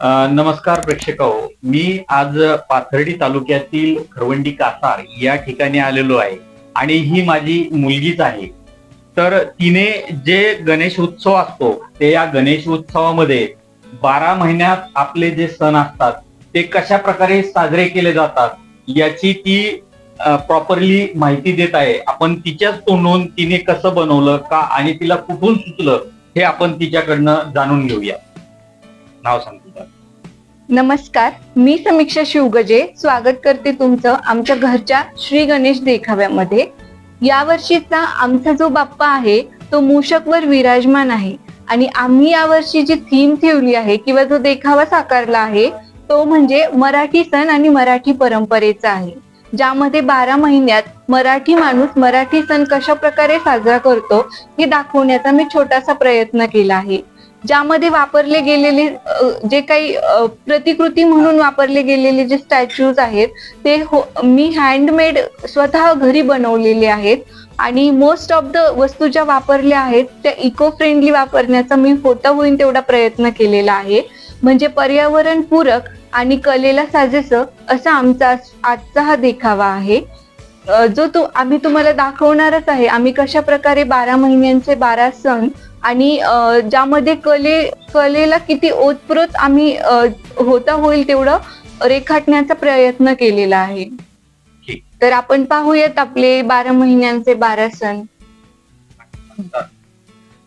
नमस्कार प्रेक्षक मी आज पाथर्डी तालुक्यातील खरवंडी कासार या ठिकाणी आलेलो आहे आणि ही माझी मुलगीच आहे. तर तिने जे गणेश उत्सव असतो ते या गणेश उत्सवामध्ये बारा महिन्यात आपले जे सण असतात ते कशा प्रकारे साजरे केले जातात याची ती प्रॉपरली माहिती देत आहे. आपण तिच्याच तोंडून तिने कसं बनवलं का आणि तिला कुठून सुचलं हे आपण तिच्याकडनं जाणून घेऊया. नाव सांगतो नमस्कार मी समीक्षा शिवगजे. स्वागत करते तुमचं आमच्या घरच्या श्री गणेश देखाव्यामध्ये. या वर्षीचा आमचा जो बाप्पा आहे तो मूषकवर विराजमान आहे. आणि आम्ही यावर्षी जी थीम ठेवली आहे किंवा जो देखावा साकारला आहे तो म्हणजे मराठी सण आणि मराठी परंपरेचा आहे. ज्यामध्ये बारा महिन्यात मराठी माणूस मराठी सण कशा प्रकारे साजरा करतो हे दाखवण्याचा मी छोटासा प्रयत्न केला आहे. ज्यामध्ये वापरले गेलेले जे काही प्रतिकृती म्हणून वापरले गेलेले जे स्टॅच्यूज आहेत ते हो मी हँडमेड स्वतः घरी बनवलेले आहेत. आणि मोस्ट ऑफ द वस्तू ज्या वापरल्या आहेत त्या इको फ्रेंडली वापरण्याचा मी होता होईल तेवढा प्रयत्न केलेला आहे. म्हणजे पर्यावरण पूरक आणि कलेला साजेसं असा आमचा आज- आजचा हा देखावा आहे. जो तो आम्ही तुम्हाला दाखवणारच आहे आम्ही कशा प्रकारे बारा महिन्यांचे बारा सण आणि ज्यामध्ये कले कलेला किती ओतप्रोत आम्ही होता होईल तेवढं रेखाटण्याचा प्रयत्न केलेला आहे. तर आपण पाहूयात आपले बारा महिन्यांचे बारा सण.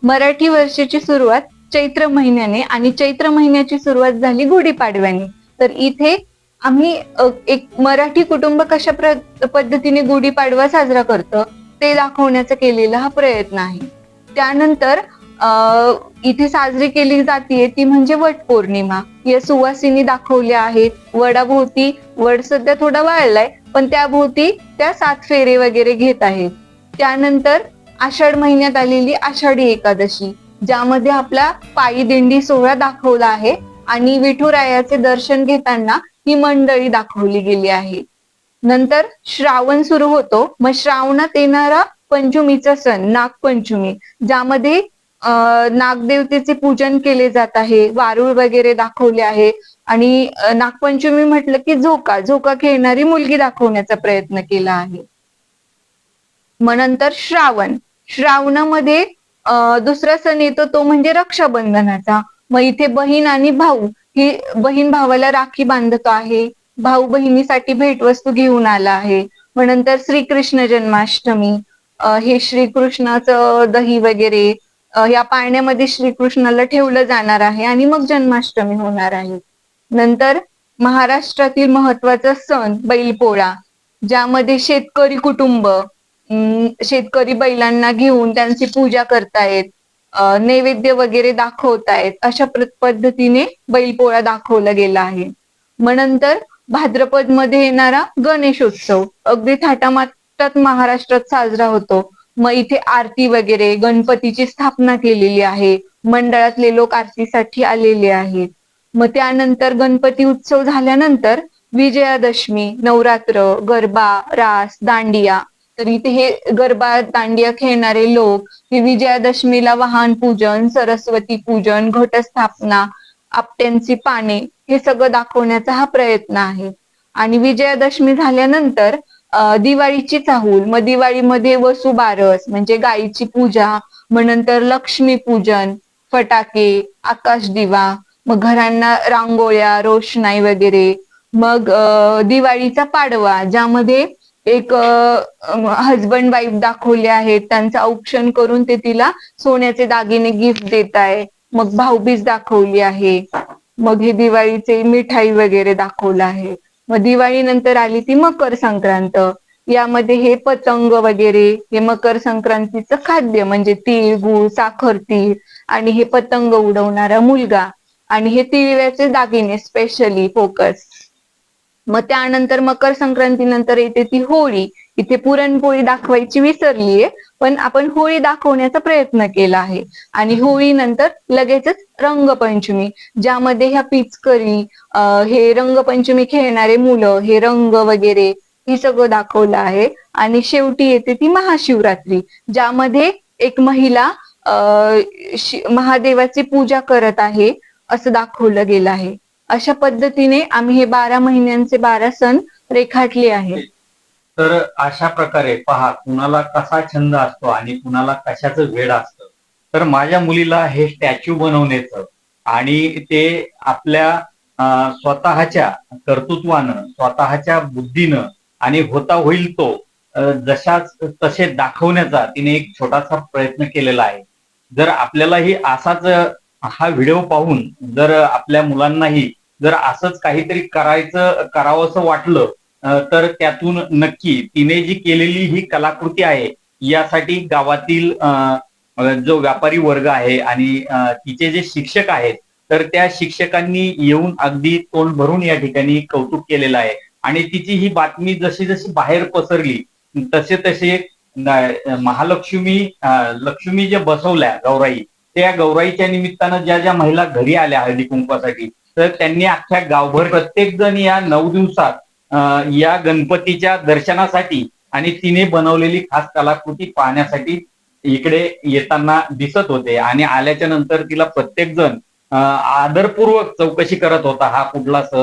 मराठी वर्षाची सुरुवात चैत्र महिन्याने आणि चैत्र महिन्याची सुरुवात झाली गुढीपाडव्याने. तर इथे आम्ही एक मराठी कुटुंब कशा प्र- पद्धतीने गुढीपाडवा साजरा करतं ते दाखवण्याचा केलेला हा प्रयत्न आहे. त्यानंतर इथे साजरी केली जाते ती म्हणजे वट पौर्णिमा. या सुवासिनी दाखवल्या आहेत. वडाभोवती वड सध्या थोडा वाळलाय पण त्याभोवती त्या सात फेरे वगैरे घेत आहेत. त्यानंतर आषाढ महिन्यात आलेली आषाढी एकादशी ज्यामध्ये आपला पायी दिंडी सोहळा दाखवला आहे आणि विठुरायाचे दर्शन घेताना ही मंडळी दाखवली गेली आहे. नंतर श्रावण सुरू होतो. मग श्रावणात येणारा पंचमीचा सण नागपंचमी ज्यामध्ये नागदेवतेचे पूजन केले जात आहे वारुळ वगैरे दाखवले आहे आणि नागपंचमी म्हटलं की झोका झोका खेळणारी मुलगी दाखवण्याचा प्रयत्न केला आहे. मग नंतर श्रावण श्रावणामध्ये दुसरा सण येतो तो म्हणजे रक्षाबंधनाचा. मग इथे बहीण आणि भाऊ ही बहीण भावाला राखी बांधतो आहे भाऊ बहिणीसाठी भेटवस्तू घेऊन आला आहे. मग नंतर श्रीकृष्ण जन्माष्टमी हे श्रीकृष्णाचं दही वगैरे या पाळण्यामध्ये श्रीकृष्णाला ठेवलं जाणार आहे आणि मग जन्माष्टमी होणार आहे. नंतर महाराष्ट्रातील महत्त्वाचा सण बैलपोळा ज्यामध्ये शेतकरी कुटुंब शेतकरी बैलांना घेऊन त्यांची पूजा करतायत नैवेद्य वगैरे दाखवतायत अशा पद्धतीने बैलपोळा दाखवला गेला आहे. मग नंतर भाद्रपदमध्ये येणारा गणेशोत्सव. अगदी थाटामाटात महाराष्ट्रात साजरा होतो. मग इथे आरती वगैरे गणपतीची स्थापना केलेली आहे. मंडळातले लोक आरतीसाठी आलेले आहेत. मग त्यानंतर गणपती उत्सव झाल्यानंतर विजयादशमी नवरात्र गरबा रास दांडिया. तर इथे हे गरबा दांडिया खेळणारे लोक हे विजयादशमीला वाहन पूजन सरस्वती पूजन घटस्थापना आपट्यांची पाने हे सगळं दाखवण्याचा हा प्रयत्न आहे. आणि विजयादशमी झाल्यानंतर दिवाळीची चाहूल मग दिवाळीमध्ये वसुबारस म्हणजे गायीची पूजा मग नंतर लक्ष्मी पूजन फटाके आकाश दिवा मग घरांना रांगोळ्या रोषणाई वगैरे. मग दिवाळीचा पाडवा ज्यामध्ये एक हजबंड वाईफ दाखवले आहेत. त्यांचं औक्षण करून ते तिला सोन्याचे दागिने गिफ्ट देत आहे मग भाऊबीज दाखवली आहे. मग हे दिवाळीचे मिठाई वगैरे दाखवलं आहे. मग दिवाळी नंतर आली ती मकर संक्रांत. यामध्ये हे पतंग वगैरे हे मकर संक्रांतीचं खाद्य म्हणजे तीळ गुळ साखर तीळ आणि हे पतंग उडवणारा मुलगा आणि हे तिळव्याचे दागिने स्पेशली फोकस मग त्यानंतर मकर संक्रांती नंतर येते ती होळी. इथे पुरणपोळी दाखवायची विसरलीये पण आपण होळी दाखवण्याचा प्रयत्न केला आहे. आणि होळी नंतर लगेचच रंगपंचमी ज्यामध्ये ह्या पिचकरी हे रंगपंचमी खेळणारे मुलं हे रंग वगैरे हे सगळं दाखवलं आहे. आणि शेवटी येते ती महाशिवरात्री ज्यामध्ये एक महिला महादेवाची पूजा करत आहे असं दाखवलं गेलं आहे. अशा पद्धतीने आम्ही हे बारा महिन्यांचे बारा सण रेखाटले आहेत. तर अशा प्रकारे पहा कुणाला कसा छंद असतो आणि कुणाला कशाचं वेळ असतं. तर माझ्या मुलीला हे स्टॅच्यू बनवण्याचं आणि ते आपल्या स्वतःच्या कर्तृत्वानं स्वतःच्या बुद्धीनं आणि होता होईल तो जशाच तसे दाखवण्याचा तिने एक छोटासा प्रयत्न केलेला आहे. जर आपल्यालाही असाच हा व्हिडिओ पाहून जर आपल्या मुलांनाही जर असंच काहीतरी करायचं करावंसं वाटलं तर त्यातून नक्की तिने जी केलेली ही कलाकृती आहे यासाठी गावातील जो व्यापारी वर्ग आहे आणि तिचे जे शिक्षक आहेत तर त्या शिक्षकांनी येऊन अगदी तोंड भरून या ठिकाणी कौतुक केलेलं आहे. आणि तिची ही बातमी जशी जशी बाहेर पसरली तसे तसे महालक्ष्मी लक्ष्मी जे बसवल्या गौराई त्या गौराईच्या निमित्तानं ज्या ज्या महिला घरी आल्या हळदी कुंकवासाठी तर त्यांनी अख्ख्या गावभर प्रत्येक जण या नऊ दिवसात या गणपतीच्या दर्शनासाठी आणि तिने बनवलेली खास कलाकृती पाहण्यासाठी इकडे येताना दिसत होते. आणि आल्याच्यानंतर तिला प्रत्येक जण आदरपूर्वक चौकशी करत होता हा कुठला सण.